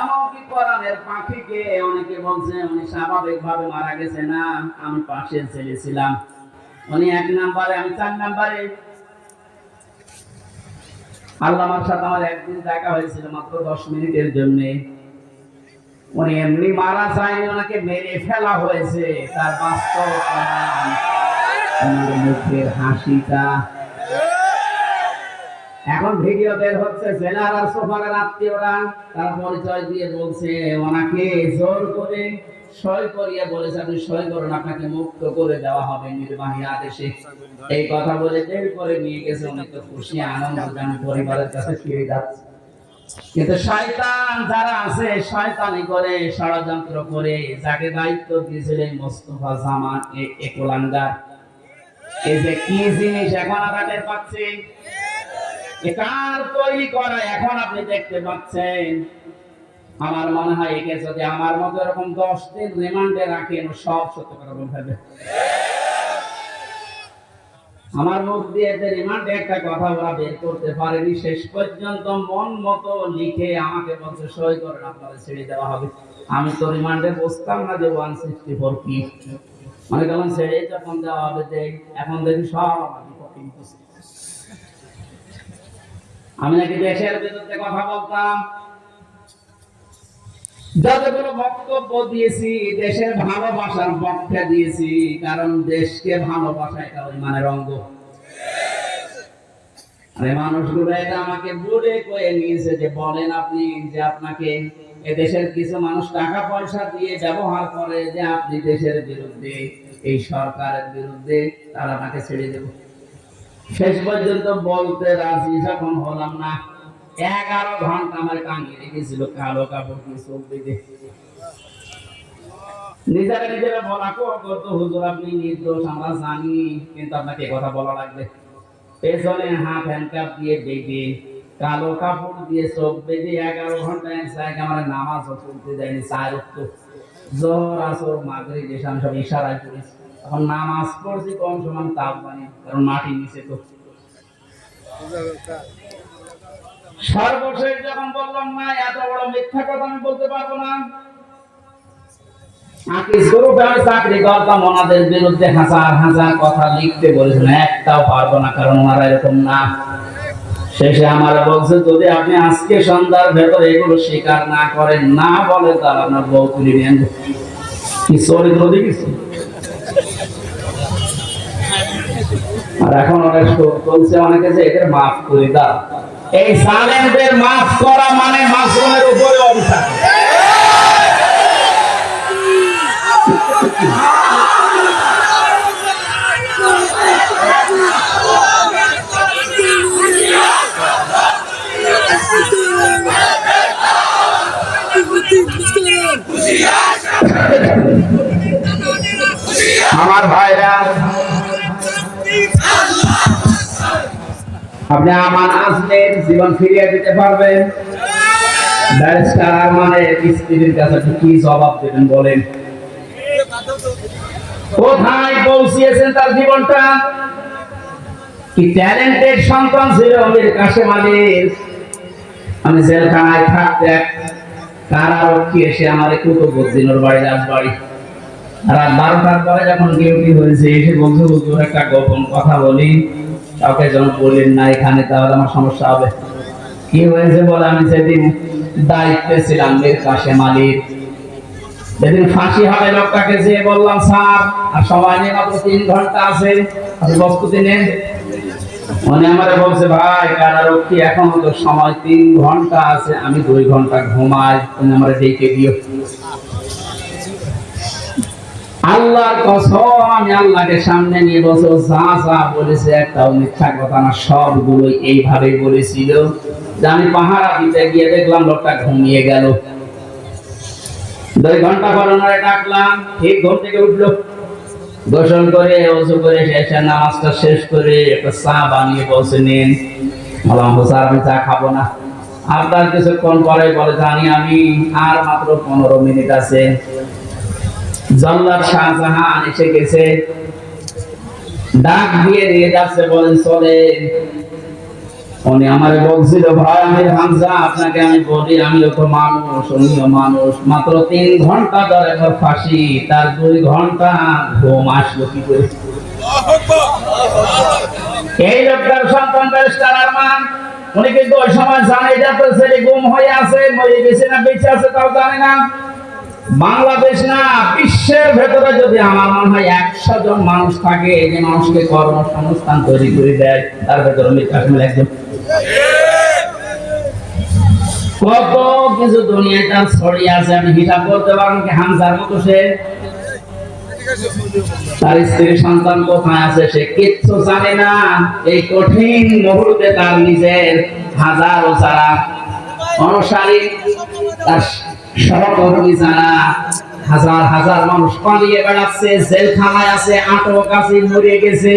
এমনকি কোরআনের পাখিকে অনেকে বলছে, উনি মারা গেছে না, আমি পাশে উনি এক নাম্বারে, আমি চার নাম্বারে। আল্লাহর সাথে আমার একদিন দেখা হয়েছিল, মাত্র দশ মিনিটের জন্য। উনি এমনি মারা যায়নি, ওনাকে মেরে ফেলা হয়েছে। তার বাস্তব মুখের হাসিটা। এখন ভিডিও বের হচ্ছে জেলার আর সোফারের আত্মীয়রা, তার পরিচয় দিয়ে বলছে, ওনাকে জোর করে সই করিয়ে বলেছে, আপনি সই করুন, আপনাকে মুক্ত করে দেওয়া হবে নির্বাহী আদেশে। এই কথা বলে বের করে নিয়ে গেছে, উনি তো খুশি, আনন্দ, জান পরিবারের কাছে ফিরে যাচ্ছে। কিন্তু শয়তান যারা আছে, শয়তানি করে, ষড়যন্ত্র করে, যাকে দায়িত্ব দিয়েছিলেন মোস্তফা জামান একলাঙ্গার এই যে কি জিনিস এখন টের পাচ্ছি তৈরি করা, এখন আপনি দেখতে পাচ্ছেন। আমার মনে হয় একে যদি আমার মতো এরকম দশ দিন রিমান্ডে রাখেন, সব সত্য কথা বলে ফেলবে আমার মুখ দিয়ে যে রিমান্ডে একটা কথা ওরা বের করতে পারেনি, শেষ পর্যন্ত মন মতো লিখে আমাকে বলছে, সই করেন, আপনাদের ছেড়ে দেওয়া হবে। আমি তো রিমান্ডে বসতাম না যে ওয়ান সিক্সটি ফোর কি। মনে করলাম ছেড়ে যখন দেওয়া হবে, যে এখন দেখি সব আমার বিপক্ষে। আমি নাকি দেশের বিরুদ্ধে কথা বলতাম? যতগুলো বক্তব্য দিয়েছি, দেশের ভালোবাসার পক্ষে দিয়েছি, কারণ দেশকে ভালোবাসা এটা ওই মানের অঙ্গ। আরে মানুষগুলো এটা আমাকে বলে কয়ে নিয়েছে যে, বলেন আপনি যে আপনাকে এ দেশের কিছু মানুষ টাকা পয়সা দিয়ে ব্যবহার করে যে আপনি দেশের বিরুদ্ধে, এই সরকারের বিরুদ্ধে তারা আপনাকে ছেড়ে দেবে। শেষ পর্যন্ত বলতে রাজি যখন হলাম না, এগারো ঘণ্টা আমার টাঙিয়ে রেখেছিল কালো কাপড় দিয়ে চোখ দিকে নিজেরা নিজেরা বলা করতো হুজুর, আপনি নির্দোষ, আমরা জানি, কিন্তু আপনাকে কথা বলা লাগবে। পেছনে দিয়ে বেঁধে, কালো কাপড় দিয়ে চোখ বেঁধে এগারো আমার নামাজও চলতে উঠতো জোর আসর মাগরি দেশ সব ইশারায় করেছি এখন নামাজ পড়ছি কম সমান তাপ বানি কারণ মাটি নিচে তো। সর্বশেষ যখন বললাম না এত বড় মিথ্যা কথা আমি বলতে পারব না। শেষে আমার যদি আপনি আজকে সন্ধ্যার ভেতরে এগুলো স্বীকার না করেন, না বলে তাহলে আপনার বউ নেন কি চরিত্র দেখেছি আর এখন অনেক চলছে অনেকে যে এদের মাফ করে দাও। এই সালেমদের মাফ করা মানে মাসুমের উপরে অভিশাপ। আমার ভাইরা আপনি আমান আসলেন জীবন ফিরিয়ে দিতে পারবেন। ব্যারিস্টার আরমানের স্ত্রীর কাছে কি জবাব দেবেন বলেন? কোথায় পৌঁছিয়েছেন তার জীবনটা? কি ট্যালেন্টেড সন্তান ছিল আমির কাশেম আলীর? আমি জেলখানায় থাকতে এসে আমার কুতুবুদ্দিনের বাড়ি রাজবাড়ি রাত বারোটার পরে যখন ডিউটি হয়েছে, এসে একটা গোপন কথা বলি। কাউকে যখন না, এখানে তাহলে আমার সমস্যা হবে। কি হয়েছে বলে, আমি সেদিন দায়িত্বে ছিলাম যেদিন ফাঁসি হবে লোকটাকে যেয়ে বললাম, স্যার, আর মাত্র তিন ঘণ্টা আছে আপনি নেন। মনে আমারে বলছে, ভাই, কারারক্ষী, এখন তো সময় তিন ঘণ্টা আছে, আমি দুই ঘণ্টা ঘুমাই। আমার ডেকে দিও। আল্লাহর কসম, আমি আল্লাহকে সামনে নিয়ে বসে যা যা বলেছে একটাও মিথ্যা কথা না সবগুলো এইভাবে বলেছিল। আমি দিতে গিয়ে দেখলাম, লোকটা ঘুমিয়ে গেল। দুই ঘণ্টা পর ওনারে ডাকলাম, ঠিক ঘুম থেকে উঠল। গোসল করে ওজু করে নামাজটা শেষ করে একটা চা বানিয়ে নিন। বললাম স্যার, আমি চা খাব না। আর তার কিছুক্ষণ পরে বলে, জানি আমি, আর মাত্র পনেরো মিনিট আছে। জল্লাদ শাহজাহান এসে গেছে। ডাক দিয়ে নিয়ে যাচ্ছে, বলেন চলে উনি আমারে বলছিল, ভাই আমি হামজা, আপনাকে আমি বলি, আমিও তো মানুষ, উনিও মানুষ। মাত্র তিন ঘণ্টা ধরে ওর ফাঁসি, তার দুই ঘণ্টা ঘুম আসলো কি করে? এই লোকটার সন্তান ব্যারিস্টার আরমান, উনি কিন্তু ওই সময় জানে যে তো ছেলে গুম হয়ে আছে, মরে গেছে না বেঁচে আছে তাও জানে না। বাংলাদেশ না, বিশ্বের ভেতরে যদি আমার মনে হয় একশো জন মানুষ থাকে যে মানুষকে কর্মসংস্থান তৈরি করে দেয়, তার ভেতরে মীর কাসিম একজন। কত কিছু দুনিয়ায় তার ছড়িয়ে আছে, আমি হিসাব করতে পারব কি হামজার মতো সে? তার স্ত্রী সন্তান কোথায় আছে সে কিচ্ছু জানে না। এই কঠিন মুহূর্তে তার নিজের হাজারো যারা অনুসারী হাজার হাজার মানুষ পালিয়ে বেড়াচ্ছে জেলখানায় আছে আটক আছে মরে গেছে।